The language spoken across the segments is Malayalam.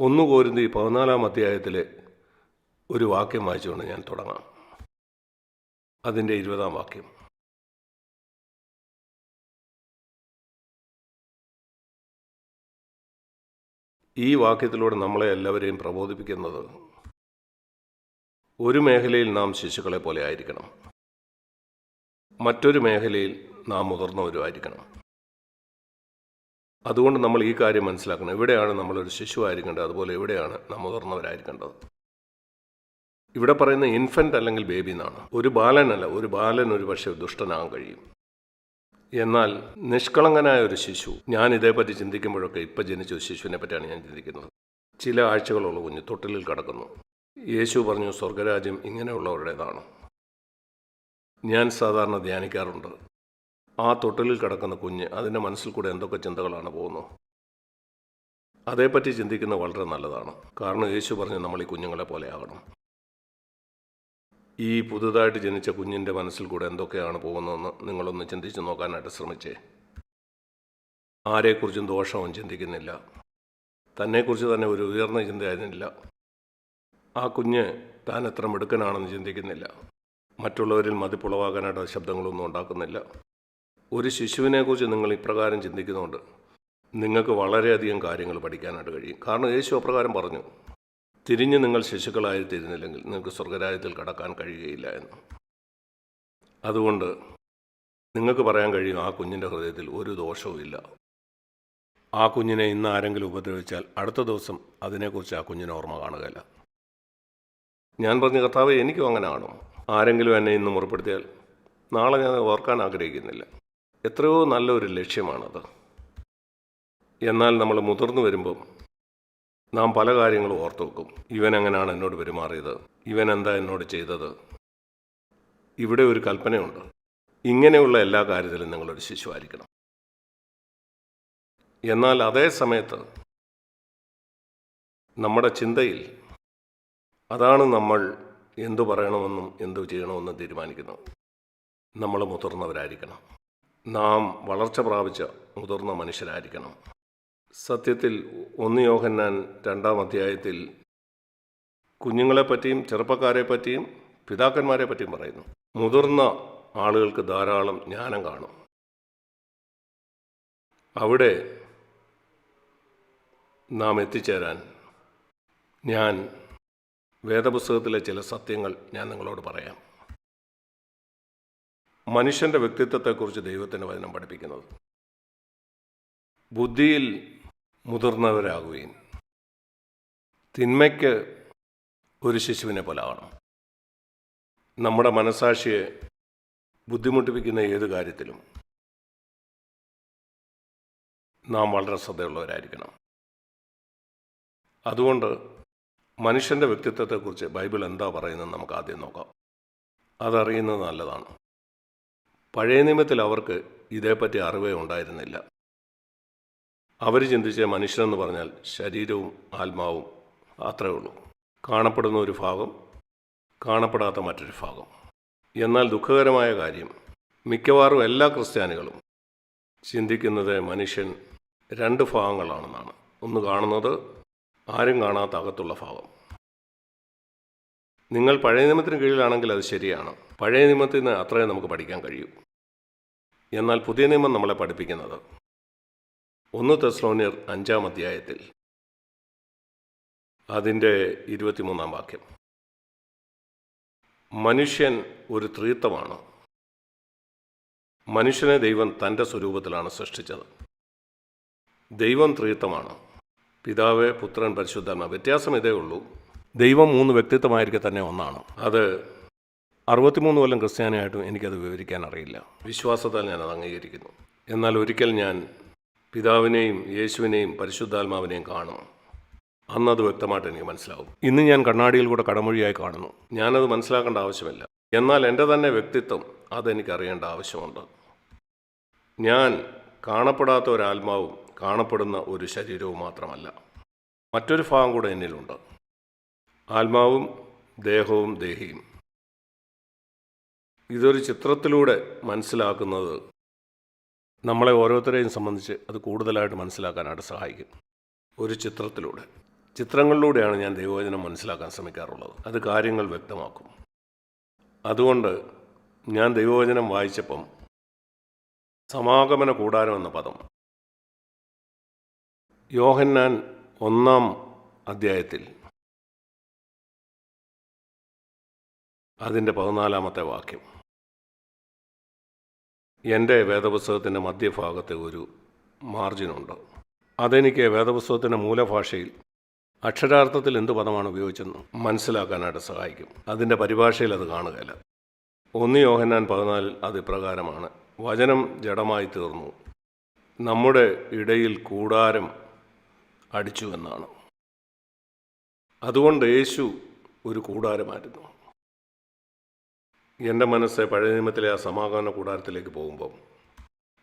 ഒന്ന് കോരുന്തി പതിനാലാം അധ്യായത്തിലെ ഒരു വാക്യം വായിച്ചുകൊണ്ട് ഞാൻ തുടങ്ങാം. അതിന്റെ ഇരുപതാം വാക്യം. ഈ വാക്യത്തിലൂടെ നമ്മളെ എല്ലാവരെയും പ്രബോധിപ്പിക്കുന്നത് ഒരു മേഖലയിൽ നാം ശിശുക്കളെ പോലെ ആയിരിക്കണം. മറ്റൊരു മേഖലയിൽ നാം മുതിർന്നവരുമായിരിക്കണം. അതുകൊണ്ട് നമ്മൾ ഈ കാര്യം മനസ്സിലാക്കണം. എവിടെയാണ് നമ്മളൊരു ശിശു ആയിരിക്കേണ്ടത് അതുപോലെ എവിടെയാണ് നാം മുതിർന്നവരായിരിക്കേണ്ടത് ഇവിടെ പറയുന്ന ഇൻഫന്റ് അല്ലെങ്കിൽ ബേബി എന്നാണ്. ഒരു ബാലനല്ല ഒരു ബാലൻ ഒരു പക്ഷേ ദുഷ്ടനാകാൻ കഴിയും. എന്നാൽ നിഷ്കളങ്കനായ ഒരു ശിശു ഞാൻ ഇതേപ്പറ്റി ചിന്തിക്കുമ്പോഴൊക്കെ ഇപ്പം ജനിച്ച ഒരു ശിശുവിനെ പറ്റിയാണ് ഞാൻ ചിന്തിക്കുന്നത്. ചില ആഴ്ചകളുള്ള കുഞ്ഞ് തൊട്ടിലിൽ കിടക്കുന്നു. യേശു പറഞ്ഞു സ്വർഗരാജ്യം ഇങ്ങനെയുള്ളവരുടേതാണ്. ഞാൻ സാധാരണ ധ്യാനിക്കാറുണ്ട്. ആ തൊട്ടിലിൽ കിടക്കുന്ന കുഞ്ഞ് അതിന്റെ മനസ്സിൽ കൂടെ എന്തൊക്കെ ചിന്തകളാണ് പോകുന്നത്? അതേപ്പറ്റി ചിന്തിക്കുന്നത് വളരെ നല്ലതാണ്. കാരണം യേശു പറഞ്ഞു നമ്മൾ ഈ കുഞ്ഞുങ്ങളെ പോലെ ആകണം. ഈ പുതുതായിട്ട് ജനിച്ച കുഞ്ഞിന്റെ മനസ്സിൽ കൂടെ എന്തൊക്കെയാണ് പോകുന്നതെന്ന് നിങ്ങളൊന്ന് ചിന്തിച്ച് നോക്കാനായിട്ട് ശ്രമിച്ചേ. ആരെക്കുറിച്ചും ദോഷവും ചിന്തിക്കുന്നില്ല. തന്നെക്കുറിച്ച് തന്നെ ഒരു ഉയർന്ന ചിന്തയായിരുന്നില്ല ആ കുഞ്ഞ് താൻ എത്ര മിടുക്കനാണെന്ന് ചിന്തിക്കുന്നില്ല. മറ്റുള്ളവരിൽ മതിപ്പുളവാകാനായിട്ട് ശബ്ദങ്ങളൊന്നും ഉണ്ടാക്കുന്നില്ല. ഒരു ശിശുവിനെക്കുറിച്ച് നിങ്ങൾ ഇപ്രകാരം ചിന്തിക്കുന്നുണ്ട്. നിങ്ങൾക്ക് വളരെയധികം കാര്യങ്ങൾ പഠിക്കാനായിട്ട് കഴിയും. കാരണം യേശു അപ്രകാരം പറഞ്ഞു തിരിഞ്ഞ് നിങ്ങൾ ശിശുക്കളായി തീരുന്നില്ലെങ്കിൽ നിങ്ങൾക്ക് സ്വർഗരാജ്യത്തിൽ കടക്കാൻ കഴിയുകയില്ല എന്ന്. അതുകൊണ്ട് നിങ്ങൾക്ക് പറയാൻ കഴിയും ആ കുഞ്ഞിന്റെ ഹൃദയത്തിൽ ഒരു ദോഷവുമില്ല ആ കുഞ്ഞിനെ ഇന്ന് ആരെങ്കിലും ഉപദ്രവിച്ചാൽ അടുത്ത ദിവസം അതിനെക്കുറിച്ച് ആ കുഞ്ഞിന് ഓർമ്മ കാണുകയില്ല. ഞാൻ പറഞ്ഞ കർത്താവ് എനിക്കും അങ്ങനെ കാണും. ആരെങ്കിലും എന്നെ ഇന്ന് മുറപ്പെടുത്തിയാൽ നാളെ ഞാൻ ഓർക്കാൻ ആഗ്രഹിക്കുന്നില്ല. എത്രയോ നല്ലൊരു ലക്ഷ്യമാണത്. എന്നാൽ നമ്മൾ മുതിർന്നു വരുമ്പം നാം പല കാര്യങ്ങളും ഓർത്തു വെക്കും. ഇവൻ എങ്ങനെയാണ് എന്നോട് പെരുമാറിയത്? ഇവൻ എന്താ എന്നോട് ചെയ്തത്? ഇവിടെ ഒരു കൽപ്പനയുണ്ട്. ഇങ്ങനെയുള്ള എല്ലാ കാര്യത്തിലും നിങ്ങളൊരു ശിശുവായിരിക്കണം എന്നാൽ അതേ സമയത്ത് നമ്മുടെ ചിന്തയിൽ അതാണ് നമ്മൾ എന്തു പറയണമെന്നും എന്തു ചെയ്യണമെന്നും തീരുമാനിക്കുന്നത് നമ്മൾ മുതിർന്നവരായിരിക്കണം. നാം വളർച്ച പ്രാപിച്ച മുതിർന്ന മനുഷ്യരായിരിക്കണം. സത്യത്തിൽ ഒന്ന് യോഹന്നാൻ രണ്ടാം അധ്യായത്തിൽ കുഞ്ഞുങ്ങളെപ്പറ്റിയും ചെറുപ്പക്കാരെ പറ്റിയും പിതാക്കന്മാരെ പറ്റിയും പറയുന്നു. മുതിർന്ന ആളുകൾക്ക് ധാരാളം ജ്ഞാനം കാണും. അവിടെ നാം എത്തിച്ചേരാൻ ഞാൻ വേദപുസ്തകത്തിലെ ചില സത്യങ്ങൾ ഞാൻ നിങ്ങളോട് പറയാം. മനുഷ്യന്റെ വ്യക്തിത്വത്തെക്കുറിച്ച് ദൈവത്തിന്റെ വചനം പഠിപ്പിക്കുന്നത്. ബുദ്ധിയിൽ മുതിർന്നവരാകുകയും തിന്മയ്ക്ക് ഒരു ശിശുവിനെ പോലെ ആകണം. നമ്മുടെ മനസാക്ഷിയെ ബുദ്ധിമുട്ടിപ്പിക്കുന്ന ഏത് കാര്യത്തിലും നാം വളരെ ശ്രദ്ധയുള്ളവരായിരിക്കണം. അതുകൊണ്ട് മനുഷ്യന്റെ വ്യക്തിത്വത്തെക്കുറിച്ച് ബൈബിൾ എന്താ പറയുന്നത് നമുക്ക് ആദ്യം നോക്കാം. അതറിയുന്നത് നല്ലതാണ്. പഴയ നിയമത്തിൽ അവർക്ക് ഇതേപ്പറ്റി അറിവേ ഉണ്ടായിരുന്നില്ല. അവർ ചിന്തിച്ച മനുഷ്യനെന്ന് പറഞ്ഞാൽ ശരീരവും ആത്മാവും അത്രേ ഉള്ളൂ. കാണപ്പെടുന്ന ഒരു ഭാഗം കാണപ്പെടാത്ത മറ്റൊരു ഭാഗം. എന്നാൽ ദുഃഖകരമായ കാര്യം മിക്കവാറും എല്ലാ ക്രിസ്ത്യാനികളും ചിന്തിക്കുന്നത് മനുഷ്യൻ രണ്ട് ഭാഗങ്ങളാണെന്നാണ്. ഒന്ന് കാണുന്നത് ആരും കാണാത്ത അകത്തുള്ള ഭാഗം. നിങ്ങൾ പഴയ നിയമത്തിന് കീഴിലാണെങ്കിൽ അത് ശരിയാണ്. പഴയ നിയമത്തിൽ നിന്ന് അത്രയും നമുക്ക് പഠിക്കാൻ കഴിയൂ. എന്നാൽ പുതിയ നിയമം നമ്മളെ പഠിപ്പിക്കുന്നത്. ഒന്ന് തെസ്ലോനിയർ അഞ്ചാം അധ്യായത്തിൽ. അതിന്റെ ഇരുപത്തിമൂന്നാം വാക്യം. മനുഷ്യൻ ഒരു ത്രീത്വമാണ്. മനുഷ്യനെ ദൈവം തന്റെ സ്വരൂപത്തിലാണ് സൃഷ്ടിച്ചത്. ദൈവം ത്രീത്വമാണ്. പിതാവ് പുത്രൻ പരിശുദ്ധമാണ് വ്യത്യാസം ഇതേ ഉള്ളൂ. ദൈവം മൂന്ന് വ്യക്തിത്വമായിരിക്കെ തന്നെ ഒന്നാണ്. അത് അറുപത്തിമൂന്ന് കൊല്ലം ക്രിസ്ത്യാനിയായിട്ടും എനിക്കത് വിവരിക്കാൻ അറിയില്ല. വിശ്വാസത്താൽ ഞാൻ അത് അംഗീകരിക്കുന്നു. എന്നാൽ ഒരിക്കൽ ഞാൻ പിതാവിനെയും യേശുവിനെയും പരിശുദ്ധാത്മാവിനെയും കാണും. അന്നത് വ്യക്തമായിട്ട് എനിക്ക് മനസ്സിലാവും. ഇന്ന് ഞാൻ കണ്ണാടിയിൽ കൂടെ കടമൊഴിയായി കാണുന്നു. ഞാനത് മനസ്സിലാക്കേണ്ട ആവശ്യമില്ല. എന്നാൽ എന്റെ തന്നെ വ്യക്തിത്വം അതെനിക്ക് അറിയേണ്ട ആവശ്യമുണ്ട്. ഞാൻ കാണപ്പെടാത്ത ഒരാത്മാവും കാണപ്പെടുന്ന ഒരു ശരീരവും മാത്രമല്ല. മറ്റൊരു ഭാഗം കൂടെ എന്നിലുണ്ട്. ആത്മാവും ദേഹവും ദേഹിയും. ഇതൊരു ചിത്രത്തിലൂടെ മനസ്സിലാക്കുന്നത് നമ്മളെ ഓരോരുത്തരെയും സംബന്ധിച്ച് അത് കൂടുതലായിട്ട് മനസ്സിലാക്കാനായിട്ട് സഹായിക്കും. ഒരു ചിത്രത്തിലൂടെ. ചിത്രങ്ങളിലൂടെയാണ് ഞാൻ ദൈവവചനം മനസ്സിലാക്കാൻ ശ്രമിക്കാറുള്ളത്. അത് കാര്യങ്ങൾ വ്യക്തമാക്കും. അതുകൊണ്ട് ഞാൻ ദൈവവചനം വായിച്ചപ്പം സമാഗമന കൂടാരം എന്ന പദം യോഹന്നാൻ ഒന്നാം അധ്യായത്തിൽ അതിന്റെ പതിനാലാമത്തെ വാക്യം. എന്റെ വേദപുസ്തകത്തിന്റെ മധ്യഭാഗത്തെ ഒരു മാർജിനുണ്ട്. അതെനിക്ക് വേദപുസ്തകത്തിന്റെ മൂലഭാഷയിൽ അക്ഷരാർത്ഥത്തിൽ എന്ത് പദമാണ് ഉപയോഗിച്ചെന്ന് മനസ്സിലാക്കാനായിട്ട് സഹായിക്കും. അതിന്റെ പരിഭാഷയിൽ അത് കാണുകയില്ല. ഒന്ന് യോഹന്നാൻ പതിനാലിൽ അത് ഇപ്രകാരമാണ്. വചനം ജഡമായി തീർന്നു. നമ്മുടെ ഇടയിൽ കൂടാരം അടിച്ചു എന്നാണ്. അതുകൊണ്ട് യേശു ഒരു കൂടാരമായിരുന്നു. എന്റെ മനസ്സ് പഴയ നിയമത്തിലെ ആ സമാഗമന കൂടാരത്തിലേക്ക് പോകുമ്പോൾ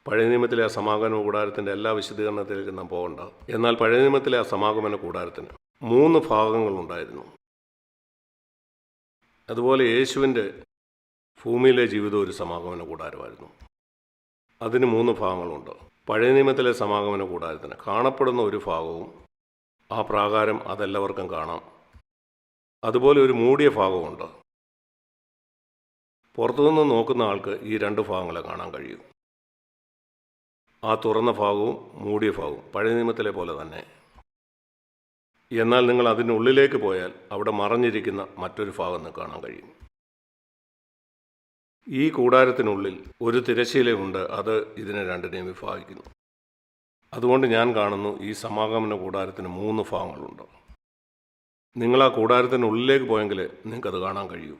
പഴയ നിയമത്തിലെ ആ സമാഗമന കൂടാരത്തിന്റെ എല്ലാ വിശദീകരണത്തിലേക്കും നാം പോകണ്ട. എന്നാൽ പഴയ നിയമത്തിലെ ആ സമാഗമന കൂടാരത്തിന് മൂന്ന് ഭാഗങ്ങളുണ്ടായിരുന്നു. അതുപോലെ യേശുവിന്റെ ഭൂമിയിലെ ജീവിതം ഒരു സമാഗമന കൂടാരമായിരുന്നു. അതിന് മൂന്ന് ഭാഗങ്ങളുണ്ട്. പഴയ നിയമത്തിലെ സമാഗമന കൂടാരത്തിന് കാണപ്പെടുന്ന ഒരു ഭാഗവും ആ പ്രാകാരം അതെല്ലാവർക്കും കാണാം. അതുപോലെ ഒരു മൂടിയ ഭാഗമുണ്ട് പുറത്തുനിന്ന് നോക്കുന്ന ആൾക്ക് ഈ രണ്ട് ഭാഗങ്ങളെ കാണാൻ കഴിയും. ആ തുറന്ന ഭാഗവും മൂടിയ ഭാഗവും പഴയ നിയമത്തിലെ പോലെ തന്നെ. എന്നാൽ നിങ്ങൾ അതിനുള്ളിലേക്ക് പോയാൽ അവിടെ മറഞ്ഞിരിക്കുന്ന മറ്റൊരു ഭാഗം കാണാൻ കഴിയും. ഈ കൂടാരത്തിനുള്ളിൽ ഒരു തിരശ്ശീലയുണ്ട് അത് ഇതിനെ രണ്ടിനെയും വിഭാഗിക്കുന്നു. അതുകൊണ്ട് ഞാൻ കാണുന്നു ഈ സമാഗമന കൂടാരത്തിന് മൂന്ന് ഭാഗങ്ങളുണ്ട്. നിങ്ങൾ ആ കൂടാരത്തിനുള്ളിലേക്ക് പോയെങ്കിൽ നിങ്ങൾക്കത് കാണാൻ കഴിയൂ.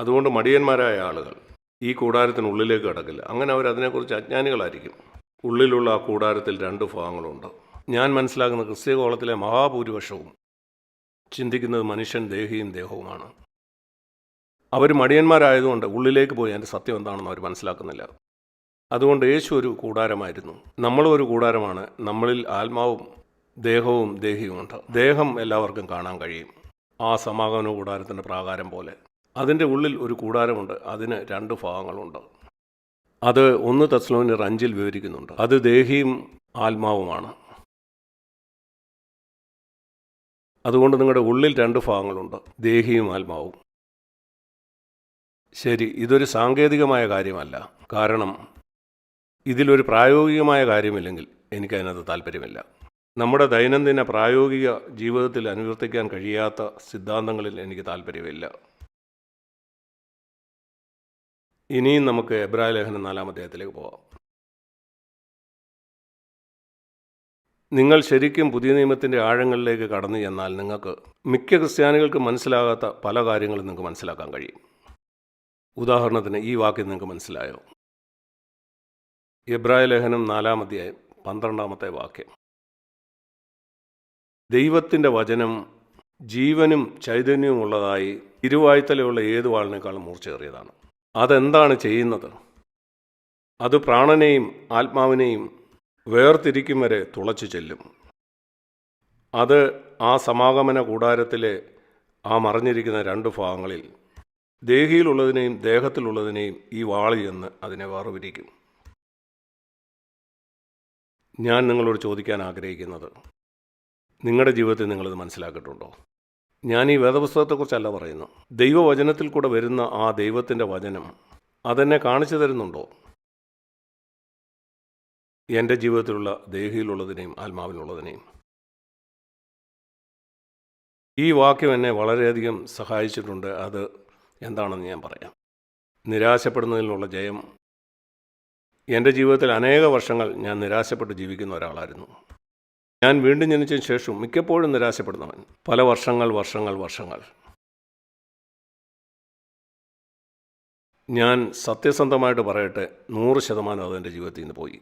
അതുകൊണ്ട് മടിയന്മാരായ ആളുകൾ ഈ കൂടാരത്തിനുള്ളിലേക്ക് കടക്കില്ല. അങ്ങനെ അവർ അതിനെക്കുറിച്ച് അജ്ഞാനികളായിരിക്കും. ഉള്ളിലുള്ള ആ കൂടാരത്തിൽ രണ്ട് ഭാഗങ്ങളുണ്ട്. ഞാൻ മനസ്സിലാക്കുന്ന ക്രിസ്ത്യകോളത്തിലെ മഹാഭൂരിപക്ഷവും ചിന്തിക്കുന്നത് മനുഷ്യൻ ദേഹിയും ദേഹവുമാണ്. അവർ മടിയന്മാരായതുകൊണ്ട് ഉള്ളിലേക്ക് പോയി അതിന്റെ സത്യം എന്താണെന്ന് അവർ മനസ്സിലാക്കുന്നില്ല. അതുകൊണ്ട് യേശു ഒരു കൂടാരമായിരുന്നു. നമ്മളും ഒരു കൂടാരമാണ്. നമ്മളിൽ ആത്മാവും ദേഹവും ദേഹിയുമുണ്ട്. ദേഹം എല്ലാവർക്കും കാണാൻ കഴിയും. ആ സമാഗമന കൂടാരത്തിന്റെ പ്രാകാരം പോലെ. അതിന്റെ ഉള്ളിൽ ഒരു കൂടാരമുണ്ട്. അതിന് രണ്ട് ഭാഗങ്ങളുണ്ട്. അത് ഒന്ന് തസ്ലോനിർ അഞ്ചിൽ വിവരിക്കുന്നുണ്ട്. അത് ദേഹിയും ആത്മാവുമാണ്. അതുകൊണ്ട് നിങ്ങളുടെ ഉള്ളിൽ രണ്ട് ഭാഗങ്ങളുണ്ട്. ദേഹിയും ആത്മാവും. ശരി ഇതൊരു സാങ്കേതികമായ കാര്യമല്ല. കാരണം ഇതിലൊരു പ്രായോഗികമായ കാര്യമില്ലെങ്കിൽ എനിക്കതിനകത്ത് താല്പര്യമില്ല. നമ്മുടെ ദൈനംദിന പ്രായോഗിക ജീവിതത്തിൽ അനുവർത്തിക്കാൻ കഴിയാത്ത സിദ്ധാന്തങ്ങളിൽ എനിക്ക് താല്പര്യമില്ല. ഇനിയും നമുക്ക് എബ്രായ ലേഖനം നാലാം അധ്യായത്തിലേക്ക് പോകാം നിങ്ങൾ ശരിക്കും പുതിയ നിയമത്തിന്റെ ആഴങ്ങളിലേക്ക് കടന്നു ചെന്നാൽ നിങ്ങൾക്ക് മിക്ക ക്രിസ്ത്യാനികൾക്ക് മനസ്സിലാകാത്ത പല കാര്യങ്ങളും നിങ്ങൾക്ക് മനസ്സിലാക്കാൻ കഴിയും. ഉദാഹരണത്തിന് ഈ വാക്യം നിങ്ങൾക്ക് മനസ്സിലായോ? എബ്രായ ലേഖനം നാലാം അധ്യായം പന്ത്രണ്ടാമത്തെ വാക്യം. ദൈവത്തിന്റെ വചനം ജീവനും ചൈതന്യവും ഉള്ളതായി ഇരുവായ്ത്തലയുള്ള ഏത് വാളിനേക്കാളും മൂർച്ചയേറിയതാണ്. അതെന്താണ് ചെയ്യുന്നത്? അത് പ്രാണനെയും ആത്മാവിനെയും വേർതിരിക്കും വരെ തുളച്ചു ചെല്ലും. അത് ആ സമാഗമന കൂടാരത്തിലെ ആ മറിഞ്ഞിരിക്കുന്ന രണ്ട് ഭാഗങ്ങളിൽ ദേഹിയിലുള്ളതിനെയും ദേഹത്തിലുള്ളതിനെയും ഈ വാളി എന്ന് അതിനെ വേർവിരിക്കും ഞാൻ നിങ്ങളോട് ചോദിക്കാൻ ആഗ്രഹിക്കുന്നത് നിങ്ങളുടെ ജീവിതത്തിൽ നിങ്ങളിത് മനസ്സിലാക്കിയിട്ടുണ്ടോ? ഞാൻ ഈ വേദപുസ്തകത്തെക്കുറിച്ചല്ല പറയുന്നു. ദൈവവചനത്തിൽ കൂടെ വരുന്ന ആ ദൈവത്തിന്റെ വചനം അതെന്നെ കാണിച്ചു തരുന്നുണ്ടോ? എന്റെ ജീവിതത്തിലുള്ള ദേഹിയിലുള്ളതിനെയും ആത്മാവിലുള്ളതിനെയും. ഈ വാക്യം എന്നെ വളരെയധികം സഹായിച്ചിട്ടുണ്ട്. അത് എന്താണെന്ന് ഞാൻ പറയാം. നിരാശപ്പെടുന്നതിനുള്ള ജയം. എന്റെ ജീവിതത്തിൽ അനേക വർഷങ്ങൾ ഞാൻ നിരാശപ്പെട്ട് ജീവിക്കുന്ന ഒരാളായിരുന്നു. ഞാൻ വീണ്ടും ജനിച്ചതിന് ശേഷം മിക്കപ്പോഴും നിരാശപ്പെടുന്നവൻ. പല വർഷങ്ങൾ വർഷങ്ങൾ വർഷങ്ങൾ. ഞാൻ സത്യസന്ധമായിട്ട് പറയട്ടെ നൂറ് ശതമാനം അതെന്റെ ജീവിതത്തിൽ നിന്ന് പോയി.